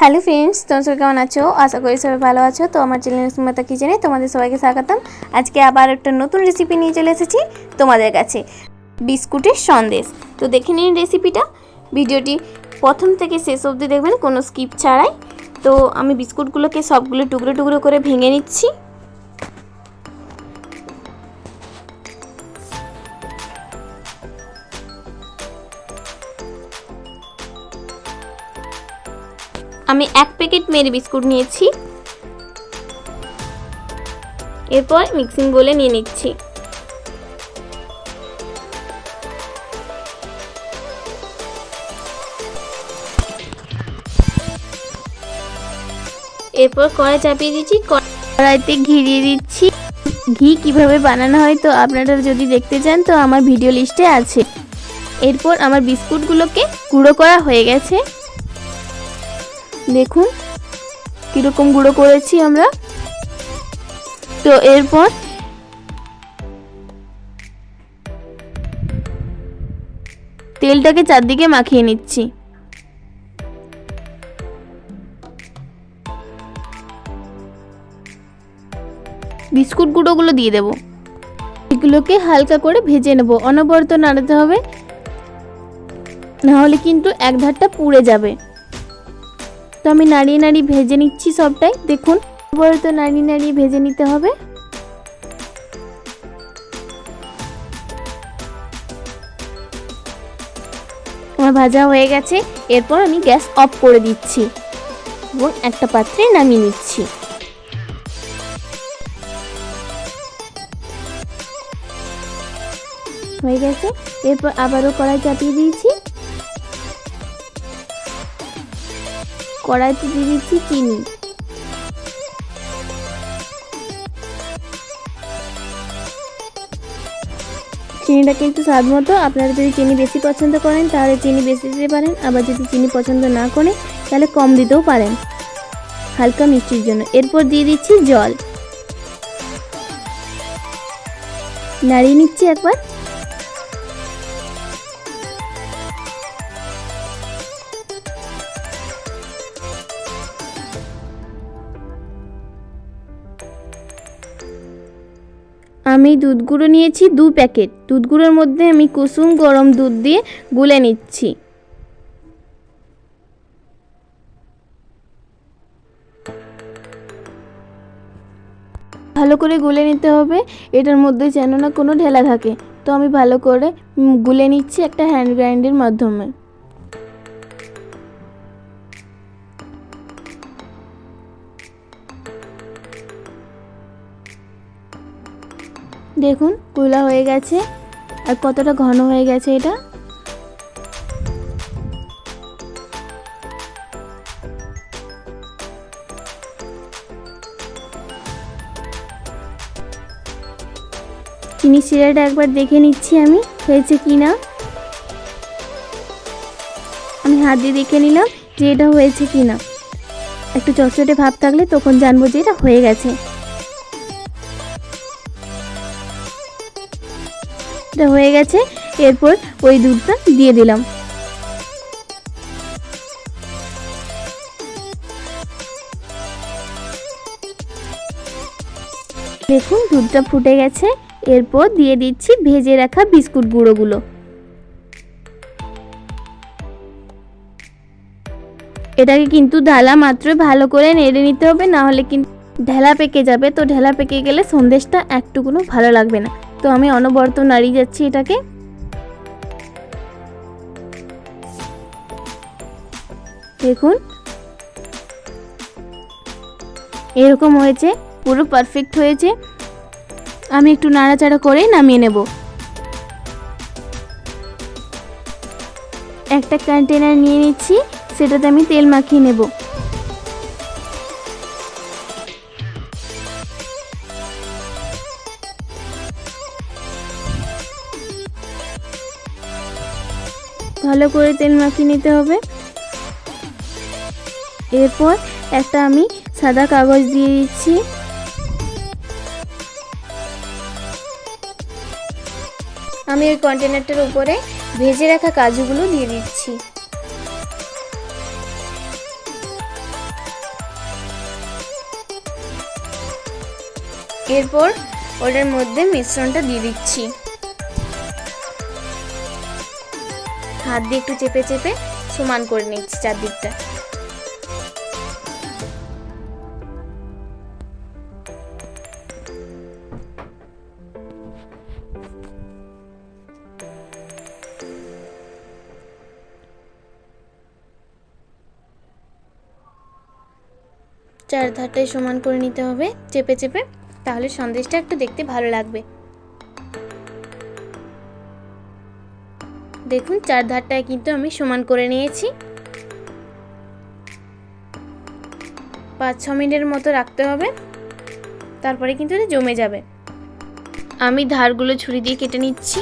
Hello friends, তোমরা সবাই কেমন আছো? আশা করি সবাই ভালো আছো। তো আমার চ্যানেল সুমতা কিচেনে তোমাদের সবাইকে স্বাগতম। আজকে আবার একটা নতুন রেসিপি নিয়ে চলে এসেছি তোমাদের কাছে। বিস্কুটের সন্দেশ। তো দেখে নিন রেসিপিটা ভিডিওটি প্রথম থেকে শেষ অবধি দেখবেন, কোনো স্কিপ ছাড়াই। তো আমি বিস্কুটগুলোকে সবগুলো টুকরো টুকরো করে ভেঙে নিচ্ছি। আমি এক প্যাকেট মেরি বিস্কুট নিয়েছি। এরপর মিক্সিং বলে নিয়ে নিচ্ছি। এরপর কড়াই চাপিয়ে দিচ্ছি, কড়াইতে ঘি দিয়ে দিচ্ছি। ঘি কীভাবে বানানো হয় তো আপনারা যদি দেখতে চান তো আমার ভিডিও লিস্টে আছে। এরপর আমার বিস্কুটগুলোকে গুঁড়ো করা হয়ে গেছে। দেখুন, কীরকম গুঁড়ো করেছি আমরা। তো এরপর তেলটাকে চারদিকে মাখিয়ে নিচ্ছি। বিস্কুট গুঁড়োগুলো দিয়ে দেবো। এগুলোকে হালকা করে ভেজে নেব। অনবরত নাড়াতে হবে। নাহলে কিন্তু এক ধারটা পুড়ে যাবে। তো আমি নাড়িয়ে নাড়িয়ে ভেজে নিচ্ছি সবটাই। দেখুন অনবরত নাড়িয়ে নাড়িয়ে ভেজে নিতে হবে। আমার ভাজা হয়ে গেছে। এরপর আমি গ্যাস অফ করে দিচ্ছি। এবং একটা পাত্রে নামিয়ে নিচ্ছি। হয়ে গেছে। এরপর আবারও কড়াই চাপিয়ে দিয়েছি। কড়াইতে দিয়ে দিচ্ছি চিনি। চিনিটা কিন্তু স্বাদ মতো। আপনারা যদি চিনি বেশি পছন্দ করেন, তাহলে চিনি বেশি দিতে পারেন। আবার যদি চিনি পছন্দ না করেন, তাহলে কম দিতেও পারেন। হালকা মিষ্টির জন্য। এরপর দিয়ে দিচ্ছি জল। নাড়িয়ে নিচ্ছি একবার। আমি দুধ গুঁড়ো নিয়েছি দু প্যাকেট। দুধ গুঁড়োর মধ্যে আমি কুসুম গরম দুধ দিয়ে গুলে নিচ্ছি। ভালো করে গুলে নিতে হবে। এটার মধ্যে যেন না কোনো ঢেলা থাকে। তো আমি ভালো করে গুলে নিচ্ছি একটা হ্যান্ড গ্রাইন্ডের মাধ্যমে। দেখুনগুলা হয়ে গেছে। আর কতটা ঘন হয়ে গেছে এটা? চিনি শিরাটা একবার দেখে নিচ্ছি আমি, হয়েছে কি না। আমি হাত দিয়ে দেখে নিলাম যে এটা হয়েছে কি না। একটু চটচটে ভাব থাকলে তখন জানব যে এটা হয়ে গেছে। এটা হয়ে গেছে, এরপর ওই দুধটা দিয়ে দিলাম। দেখুন, দুধটা ফুটে গেছে, এরপর দিয়ে দিচ্ছি ভেজে রাখা বিস্কুট গুঁড়োগুলো। এটাকে কিন্তু ঢালা মাত্র ভালো করে নেড়ে নিতে হবে, না হলে কিন্তু ঢেলা পেকে যাবে। তো ঢেলা পেকে গেলে সন্দেশটা একটুকুনো ভালো লাগবে না। তো আমি অনবরত নাড়িয়ে যাচ্ছি এটাকে। দেখুন। এরকম হয়েছে, পুরো পারফেক্ট হয়েছে। আমি একটু নাড়াচাড়া করে নামিয়ে নেব। একটা কন্টেনার নিয়ে নিচ্ছি, সেটাতে আমি তেল মাখিয়ে নেব। ভালো করে তেল মাখিয়ে নিতে হবে। এরপর একটা আমি সাদা কাগজ দিয়ে দিচ্ছি। আমি ওই কন্টেনারটার উপরে ভেজে রাখা কাজুগুলো দিয়ে দিচ্ছি। এরপর ওটার মধ্যে মিশ্রণটা দিয়ে দিচ্ছি। হাত দিয়ে একটু চেপে চেপে সমান করে নিচ্ছি চারদিকটা। চার ধারটাই সমান করে নিতে হবে, চেপে চেপে। তাহলে সন্দেশটা একটু দেখতে ভালো লাগবে। দেখুন চার ধারটায় কিন্তু আমি সমান করে নিয়েছি। পাঁচ, ছ মিনিটের মতো রাখতে হবে। তারপরে কিন্তু এটা জমে যাবে। আমি ধারগুলো ছুরি দিয়ে কেটে নিচ্ছি।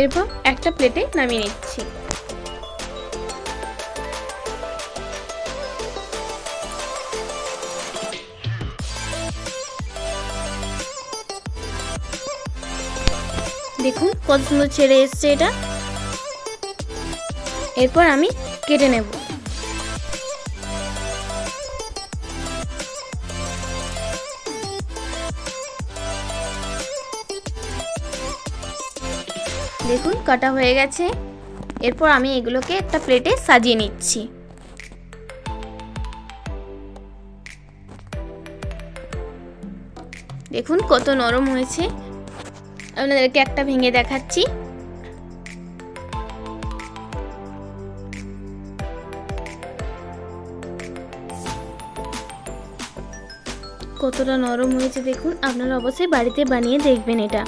এরপর একটা প্লেটে নামিয়ে নিচ্ছি। দেখুন কত সুন্দর ছেড়ে এসছে এটা। এরপর আমি কেটে নেব। দেখুন, কাটা হয়ে গেছে। এরপর আমি এগুলোকে একটা প্লেটে সাজিয়ে নিচ্ছি। দেখুন, কত নরম হয়েছে। আপনাদেরকে একটা ভেঙে দেখাচ্ছি। কতটা নরম হয়েছে দেখুন আপনারা অবশ্যই বাড়িতে বানিয়ে দেখবেন এটা।